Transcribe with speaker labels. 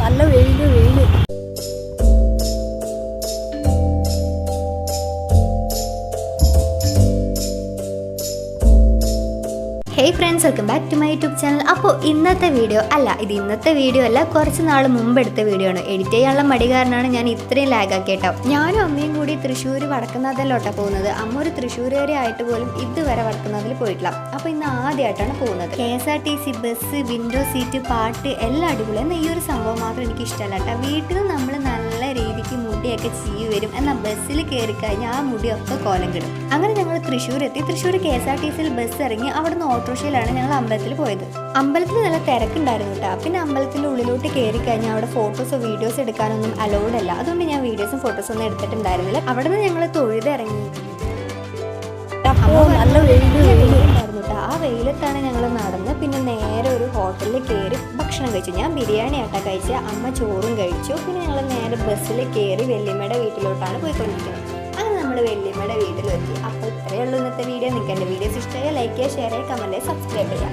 Speaker 1: നല്ല
Speaker 2: hey friends welcome back to my YouTube channel അപ്പോൾ ഇന്നത്തെ വീഡിയോ അല്ല ഇത് ഇന്നത്തെ വീഡിയോ അല്ല കുറച്ച് നാൾ മുമ്പ് എടുത്ത വീഡിയോ ആണ്. എഡിറ്റ് ചെയ്യാനുള്ള മടി കാരണമാണ് ഞാൻ ഇത്രയും ലാഗ് ആക്കിയിട്ടോ ഞാനും അമ്മയും കൂടി തൃശ്ശൂർ വടക്കുന്നതിലോട്ടാണ് പോകുന്നത്. അമ്മ ഒരു തൃശ്ശൂരുകാരി ആയിട്ട് പോലും ഇതുവരെ വടക്കുന്നതിൽ പോയിട്ടില്ല. അപ്പോൾ ഇന്ന് ആദ്യമായിട്ടാണ് പോകുന്നത്. K S R T C bus window seat പാട്ട് എല്ലാം അടിപൊളി എന്നാൽ ഈ ഒരു സംഭവം മാത്രം എനിക്ക് ഇഷ്ടമല്ല കേട്ടോ. വീട്ടിൽ നിന്ന് നമ്മൾ നല്ല രീതിക്ക് മുടിയൊക്കെ ചീവി വരും. എന്നാൽ ബസ്സിൽ കയറി കഴിഞ്ഞാൽ ആ മുടിയൊക്കെ കോലം കിടും. അങ്ങനെ ഞങ്ങൾ തൃശ്ശൂർ എത്തി Thrissur K S R T സിയിൽ ബസ് ഇറങ്ങി അവിടുന്ന് ഓട്ടോറിക്ഷയിലാണ് ഞങ്ങൾ അമ്പലത്തിൽ പോയത്. അമ്പലത്തിൽ നല്ല തിരക്കുണ്ടായിരുന്നു കേട്ടോ പിന്നെ അമ്പലത്തിന്റെ ഉള്ളിലോട്ട് കയറി കഴിഞ്ഞാൽ അവിടെ ഫോട്ടോസോ വീഡിയോസ് എടുക്കാനൊന്നും അലൗഡ് അല്ല. അതുകൊണ്ട് ഞാൻ വീഡിയോസും ഫോട്ടോസും ഒന്നും എടുത്തിട്ടുണ്ടായിരുന്നില്ല. അവിടെ നിന്ന് ഞങ്ങൾ തൊഴുതിറങ്ങി
Speaker 1: നല്ല
Speaker 2: കേട്ടോ ആ വെയിലത്താണ് ഞങ്ങൾ നടന്ന് പിന്നെ നേരെ ഒരു ഹോട്ടലിൽ കയറി ഭക്ഷണം കഴിച്ചു. ഞാൻ ബിരിയാണി ആട്ടാ കഴിച്ച. അമ്മ ചോറും കഴിച്ചു. പിന്നെ ഞങ്ങൾ നേരെ ബസ്സിൽ കയറി വെല്ലിമ്മയുടെ വീട്ടിലോട്ടാണ് പോയിക്കൊണ്ടിരിക്കുന്നത്. അങ്ങനെ നമ്മൾ വെല്ലിമ്മയുടെ വീട്ടിലെത്തി. അപ്പോൾ ഇത്രയേ ഉള്ളൂ ഇന്നത്തെ വീഡിയോ നിങ്ങൾക്ക് എന്റെ വീഡിയോസ് ഇഷ്ടമായ ലൈക്ക് ചെയ്യുക